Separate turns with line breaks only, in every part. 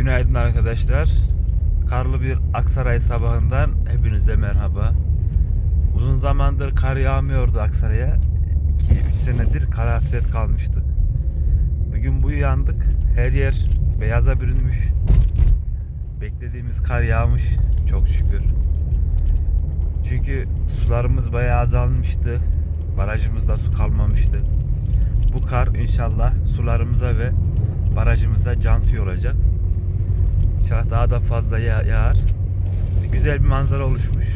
Günaydın arkadaşlar. Karlı bir Aksaray sabahından hepinize merhaba. Uzun zamandır kar yağmıyordu Aksaray'a. 2-3 senedir kara hasret kalmıştık. Bugün bu uyandık. Her yer beyaza bürünmüş. Beklediğimiz kar yağmış. Çok şükür. Çünkü sularımız bayağı azalmıştı. Barajımızda su kalmamıştı. Bu kar inşallah sularımıza ve barajımıza can suyu olacak. İnşallah daha da fazla ya- yağar. Güzel bir manzara oluşmuş.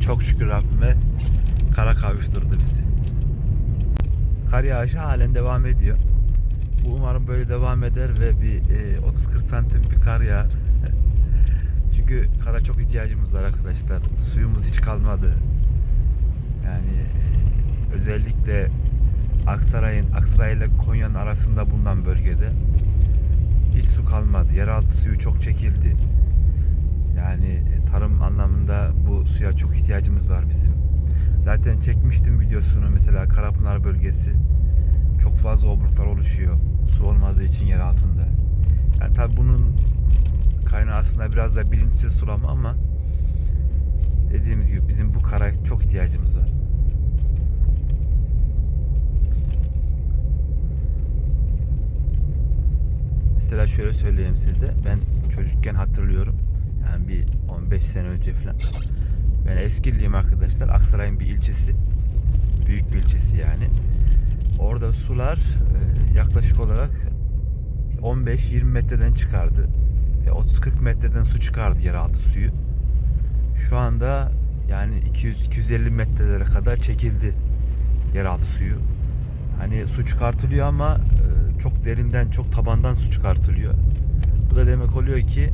Çok şükür Rabbime kara kavuşturdu bizi. Kar yağışı halen devam ediyor. Umarım böyle devam eder ve bir e, 30-40 santim bir kar yağar. Çünkü kara çok ihtiyacımız var arkadaşlar. Suyumuz hiç kalmadı. Yani e, özellikle Aksaray'ın Aksaray ile Konya'nın arasında bulunan bölgede hiç su kalmadı. Yeraltı suyu çok çekildi. Yani e, tarım anlamında bu suya çok ihtiyacımız var bizim. Zaten çekmiştim videosunu mesela Karapınar bölgesi. Çok fazla obruklar oluşuyor. Su olmadığı için yer altında. Yani tabi bunun kaynağı aslında biraz da bilinçsiz sulama ama dediğimiz gibi bizim bu kara çok ihtiyacımız var. Mesela şöyle söyleyeyim size. Ben çocukken hatırlıyorum. Yani bir 15 sene önce falan. Ben Eskiliyim arkadaşlar. Aksaray'ın bir ilçesi. Büyük bir ilçesi yani. Orada sular e, yaklaşık olarak 15-20 metreden çıkardı. Ve 30-40 metreden su çıkardı yeraltı suyu. Şu anda yani 200-250 metrelere kadar çekildi yeraltı suyu. Hani su çıkartılıyor ama e, çok derinden, çok tabandan su çıkartılıyor. Bu da demek oluyor ki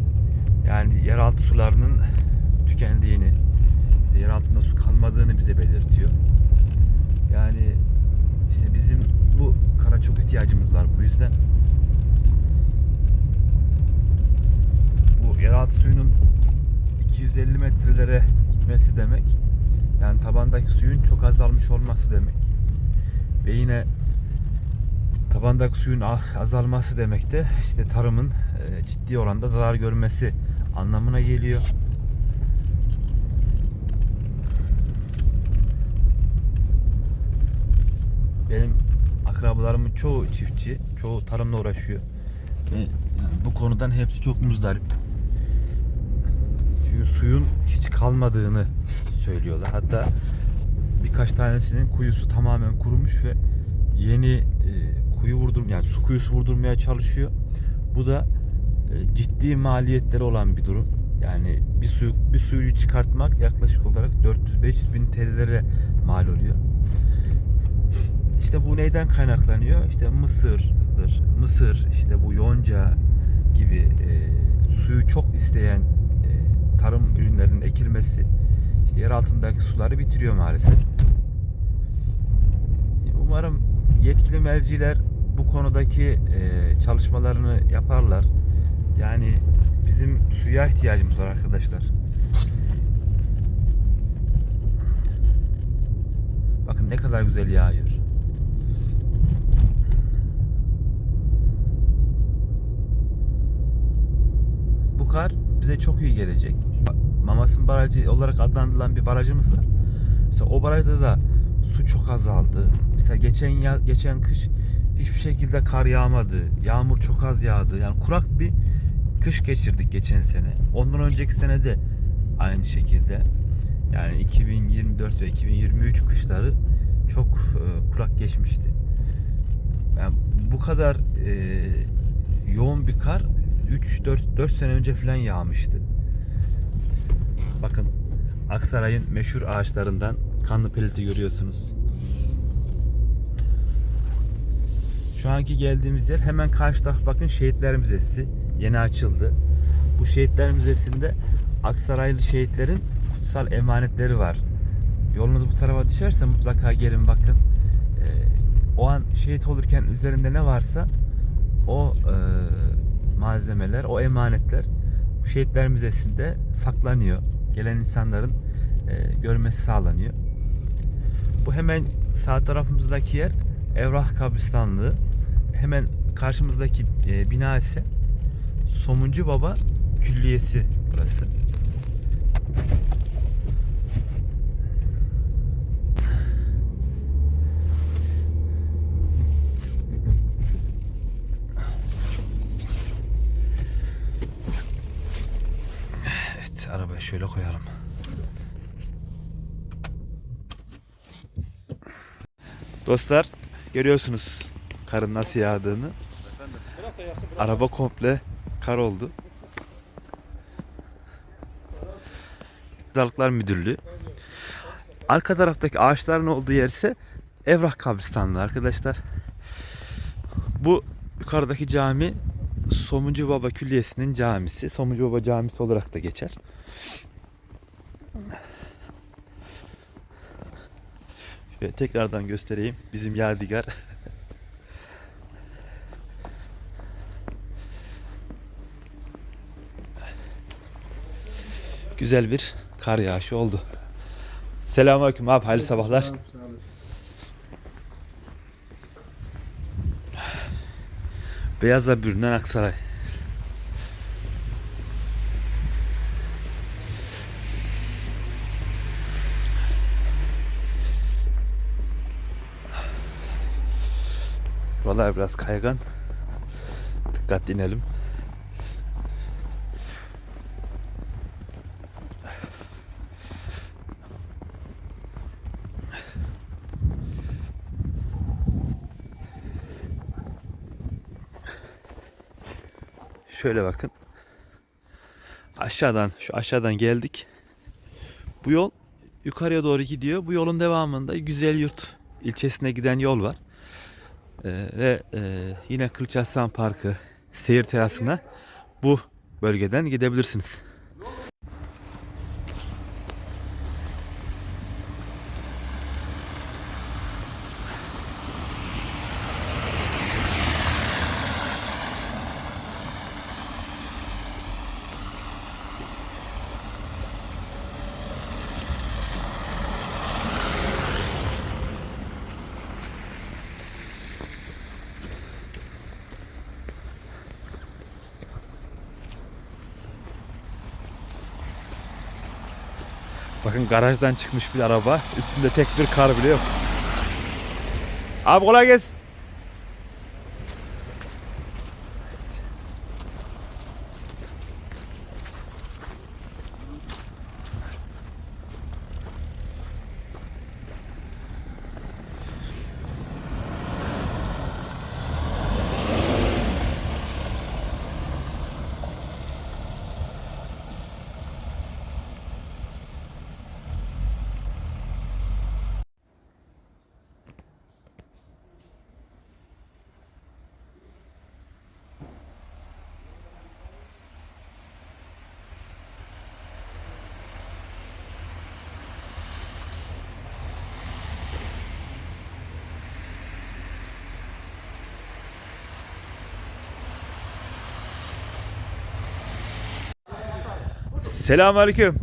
yani yeraltı sularının tükendiğini, işte yer altında su kalmadığını bize belirtiyor. Yani işte bizim bu kara çok ihtiyacımız var bu yüzden. Bu yeraltı suyunun 250 metrelere gitmesi demek yani tabandaki suyun çok azalmış olması demek. Ve yine tabandaki suyun azalması demek de işte tarımın e, ciddi oranda zarar görmesi anlamına geliyor. Benim akrabalarımın çoğu çiftçi, çoğu tarımla uğraşıyor. Ve yani bu konudan hepsi çok muzdarip. Çünkü suyun hiç kalmadığını söylüyorlar. Hatta birkaç tanesinin kuyusu tamamen kurumuş ve yeni e, kuyu vurdur yani su kuyusu vurdurmaya çalışıyor. Bu da e, ciddi maliyetleri olan bir durum. Yani bir suyu bir suyu çıkartmak yaklaşık olarak 400-500 bin TL'lere mal oluyor. İşte bu neyden kaynaklanıyor? İşte mısırdır. Mısır, işte bu yonca gibi e, suyu çok isteyen e, tarım ürünlerinin ekilmesi işte yer altındaki suları bitiriyor maalesef. Umarım yetkili merciler bu konudaki e, çalışmalarını yaparlar. Yani bizim suya ihtiyacımız var arkadaşlar. Bakın ne kadar güzel yağıyor. Bu kar bize çok iyi gelecek. Mamasın Barajı olarak adlandırılan bir barajımız var. Mesela o barajda da su çok azaldı. Mesela geçen yaz, geçen kış hiçbir şekilde kar yağmadı. Yağmur çok az yağdı. Yani kurak bir kış geçirdik geçen sene. Ondan önceki sene de aynı şekilde. Yani 2024 ve 2023 kışları çok e, kurak geçmişti. Yani bu kadar e, yoğun bir kar 3 4 4 sene önce falan yağmıştı. Bakın Aksaray'ın meşhur ağaçlarından kanlı peliti görüyorsunuz. Şu anki geldiğimiz yer hemen karşıda bakın Şehitler Müzesi yeni açıldı. Bu Şehitler Müzesi'nde Aksaraylı şehitlerin kutsal emanetleri var. Yolunuz bu tarafa düşerse mutlaka gelin bakın. Ee, o an şehit olurken üzerinde ne varsa o e, malzemeler, o emanetler Şehitler Müzesi'nde saklanıyor. Gelen insanların e, görmesi sağlanıyor. Bu hemen sağ tarafımızdaki yer Evrah Kabristanlığı. Hemen karşımızdaki e, bina ise Somuncu Baba Külliyesi burası. Evet, arabayı şöyle koyalım. Dostlar, görüyorsunuz karın nasıl yağdığını. Araba komple kar oldu. Sağlıklar Müdürlüğü. Arka taraftaki ağaçların olduğu yer ise Evrak kabristanlığı arkadaşlar. Bu yukarıdaki cami Somuncu Baba Külliyesi'nin camisi. Somuncu Baba Camisi olarak da geçer. Şöyle tekrardan göstereyim. Bizim Yadigar. Güzel bir kar yağışı oldu. Selamünaleyküm abi hayırlı sabahlar. Beyazla bürünen Aksaray. Buralar biraz kaygan. Dikkatli inelim. Şöyle bakın. Aşağıdan şu aşağıdan geldik. Bu yol yukarıya doğru gidiyor. Bu yolun devamında Güzel Yurt ilçesine giden yol var. Ee, ve e, yine Kılıçarslan Parkı seyir terasına bu bölgeden gidebilirsiniz. Bakın garajdan çıkmış bir araba. Üstünde tek bir kar bile yok. Abi kolay gelsin. Selamünaleyküm.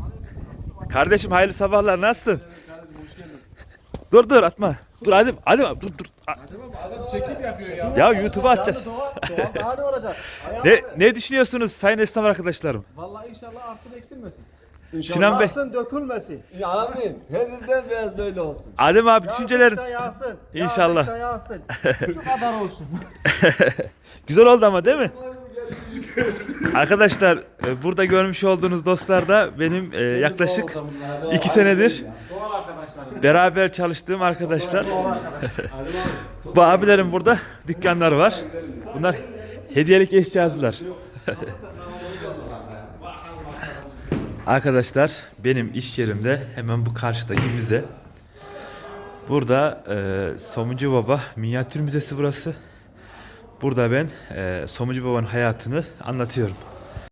Kardeşim hayırlı sabahlar. Nasılsın? Dur dur atma. Dur hadi hadi dur dur.
Adam çekim yapıyor ya.
Ya YouTube'a atacağız.
Doğal, doğal daha ne olacak?
Ne ne düşünüyorsunuz sayın esnaf arkadaşlarım?
Vallahi inşallah artsın eksilmesin.
Sinan Bey.
Yağsın dökülmesin.
Amin. Hepimden biraz böyle olsun.
Adem abi düşüncelerin.
Yağdıysa yağsın.
İnşallah.
Yağdıysa yağsın.
Şu kadar olsun.
Güzel oldu ama değil mi? Arkadaşlar e, burada görmüş olduğunuz dostlar da benim e, yaklaşık iki senedir
Doğal arkadaşlarım.
beraber çalıştığım arkadaşlar.
Doğal arkadaşlar.
Bu abilerin burada dükkanları var. Bunlar hediyelik eşyacılar. Arkadaşlar benim iş yerimde hemen bu karşıdaki müze. Burada e, Somuncu Baba Minyatür Müzesi burası. Burada ben e, Somuncu Baba'nın hayatını anlatıyorum.